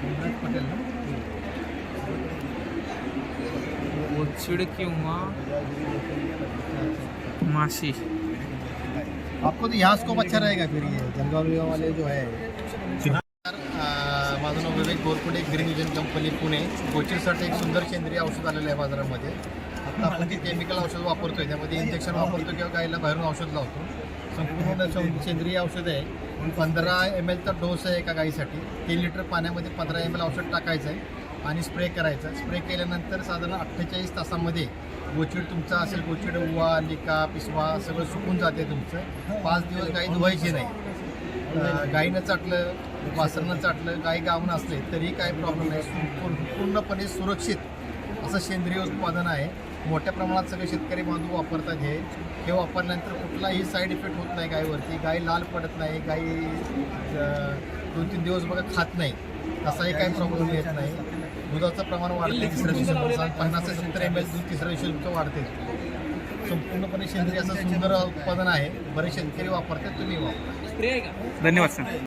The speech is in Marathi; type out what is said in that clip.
पटेल ना? ओचिड किंवा माशी. आपको तो यहाँ स्कोप अच्छा रहेगा फिर ये जलगाव वाले जो है। माझं नाव Vivek Gorpude green vision company Pune. गोचीसाठी एक सुंदर सेंद्रिय औषध आलेलं आहे बाजारामध्ये. आता आपण जे केमिकल औषध वापरतोय त्यामध्ये इंजेक्शन वापरतो किंवा गाईला बाहेरून औषध लावतो. संपूर्ण सं- सेंद्रिय औषध आहे. पंधरा एम एलचा डोस आहे एका गाईसाठी. तीन लिटर पाण्यामध्ये पंधरा एम एल औषध टाकायचं आहे आणि स्प्रे करायचं स्प्रे केल्यानंतर साधारण अठ्ठेचाळीस तासामध्ये गोचिड तुमचा असेल गोचिड उवा लिका पिसवा सगळं सुकून जाते तुमचं. पाच दिवस गाई धुवायची नाही. गाईनं चाटलं वासरनं चाटलं गाई गावून असले तरी काही प्रॉब्लेम नाही. पूर्णपणे सुरक्षित असं सेंद्रिय उत्पादन आहे. मोठ्या प्रमाणात सगळे शेतकरी बांधव वापरतात हे. हे वापरल्यानंतर कुठलाही साईड इफेक्ट होत नाही गायीवरती. गाय लाल पडत नाही गाई दोन तीन दिवस बघा खात नाही. असाही काही प्रॉब्लेम येत नाही. दुधाचं प्रमाण वाढते तिसऱ्या दिवशी पन्नास ते सत्तर एम एल दूध तिसऱ्या दिवशी तुमचं वाढते संपूर्णपणे सेंद्रिय असं सुंदर उत्पादन आहे. बरेच शेतकरी वापरतात तुम्ही वापरा. धन्यवाद सर